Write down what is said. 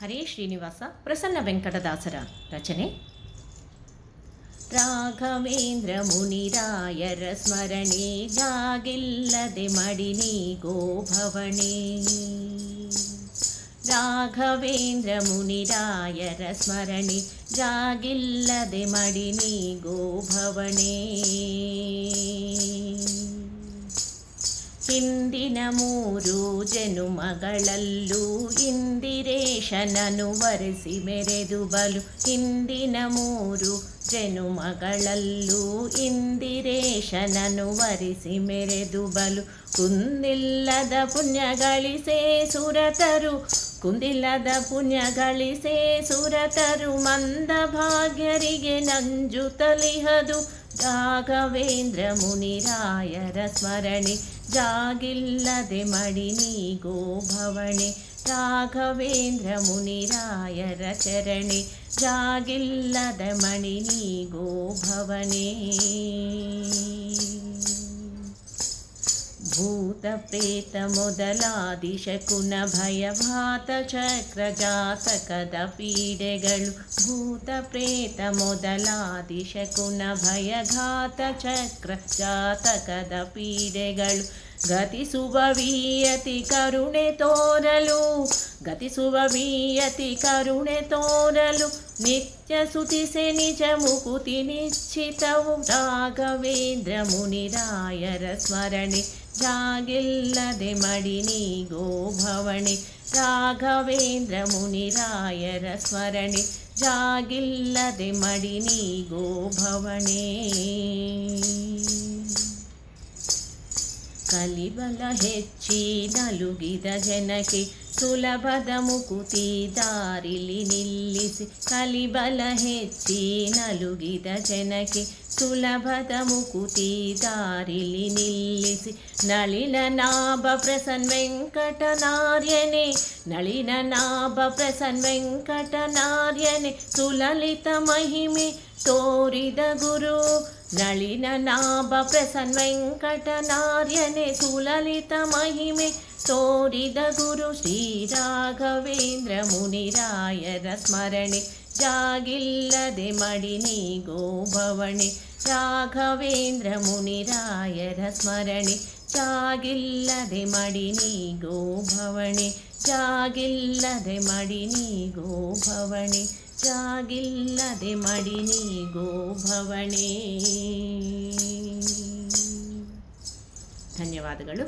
ಹರೇ ಶ್ರೀನಿವಾಸ ಪ್ರಸನ್ನ ವೆಂಕಟದಾಸರ ರಚನೆ ರಾಘವೇಂದ್ರ ಮುನಿರಾಯರ ಸ್ಮರಣೆ ಜಾಗಿಲ್ಲದೆ ಮಡಿನಿ ಗೋಭವಣೆ ರಾಘವೇಂದ್ರ ಮುನಿರಾಯರ ಸ್ಮರಣೆ ಜಾಗಿಲ್ಲದೆ ಮಡಿನಿ ಗೋಭವಣೆ ಹಿಂದಿನ ಮೂರು ಜನುಮಗಳಲ್ಲೂ ಇಂದಿರೇಶನನು ವರೆಸಿ ಮೆರೆದು ಬಲು ಹಿಂದಿನ ಮೂರು ಜನುಮಗಳಲ್ಲೂ ಇಂದಿರೇಶನನು ವರಿಸಿ ಮೆರೆದು ಬಲು ಕುಂದಿಲ್ಲದ ಪುಣ್ಯಗಳಿಸೇ ಸುರತರು, ಕುಂದಿಲ್ಲದ ಪುಣ್ಯಗಳಿಸೇ ಸುರತರು. ಮಂದ ಭಾಗ್ಯರಿಗೆ രാഘവേന്ദ്രമുനിരായര സ്മരണി ജാഗില്ലതെ മടി നീഗോ രാഘവേന്ദ്രമുനിരായര ചരണി ജാഗില്ലതെ മണിനീ നീഗോ ಮಣಿನಿ ಗೋಭವನೆ ಭೂತ ಪ್ರೇತ ಮೊದಲಾದಿ ಶಕುನ ಭಯಭಾತ ಚಕ್ರ ಜಾತಕದ ಪೀಡೆಗಳು గతి శుభవీయతి కరుణె తోరలు గతి శుభవీయతి కరుణె తోరలు నిత్య సుతిసే నిజముకుతి నిశ్చితవు రాఘవేంద్రమునిరాయర స్మరణి జాగిల్లది మడిని గోభవణి రాఘవేంద్రమునిరాయర స్మరణి జాగిల్లది మడిని గోభవణే ಕಲಿಬಲ ಹೆಚ್ಚಿ ನಲುಗಿದ ಜನಕ್ಕೆ ಸುಲಭದ ಮುಕುತಿ ದಾರಿಲಿ ನಿಲ್ಲಿಸಿ ಕಲಿಬಲ ಹೆಚ್ಚಿ ನಲುಗಿದ ಜನಕ್ಕೆ ಸುಲಭದ ಮುಕುತಿ ದಾರಿಲಿ ನಿಲ್ಲಿಸಿ ನಳಿನ ನಾಭ ಪ್ರಸನ್ ವೆಂಕಟನಾರ್ಯನೆ ನಳಿನ ನಾಭ ಪ್ರಸನ್ ವೆಂಕಟನಾರ್ಯನೆ ಸುಲಲಿತ ಮಹಿಮೆ ತೋರಿದ ಗುರು ನಳಿನ ನಾಭ ಪ್ರಸನ್ ವೆಂಕಟನಾರ್ಯನೆ ಸುಲಲಿತ ಮಹಿಮೆ ತೋರಿದ ಗುರು ಶ್ರೀ ರಾಘವೇಂದ್ರ ಮುನಿರಾಯರ ಸ್ಮರಣೆ ಜಾಗಿಲ್ಲದೆ ಮಡಿನಿ ಗೋಭವಣೆ ರಾಘವೇಂದ್ರ ಮುನಿರಾಯರ ಸ್ಮರಣೆ ಜಾಗಿಲ್ಲದೆ ಮಡಿನಿ ಗೋಭವಣೆ ಜಾಗಿಲ್ಲದೆ ಮಡಿನಿ ಹೆಚ್ಚಾಗಿಲ್ಲದೆ ಮಡಿ ನೀಗೋ ಭವಣೇ. ಧನ್ಯವಾದಗಳು.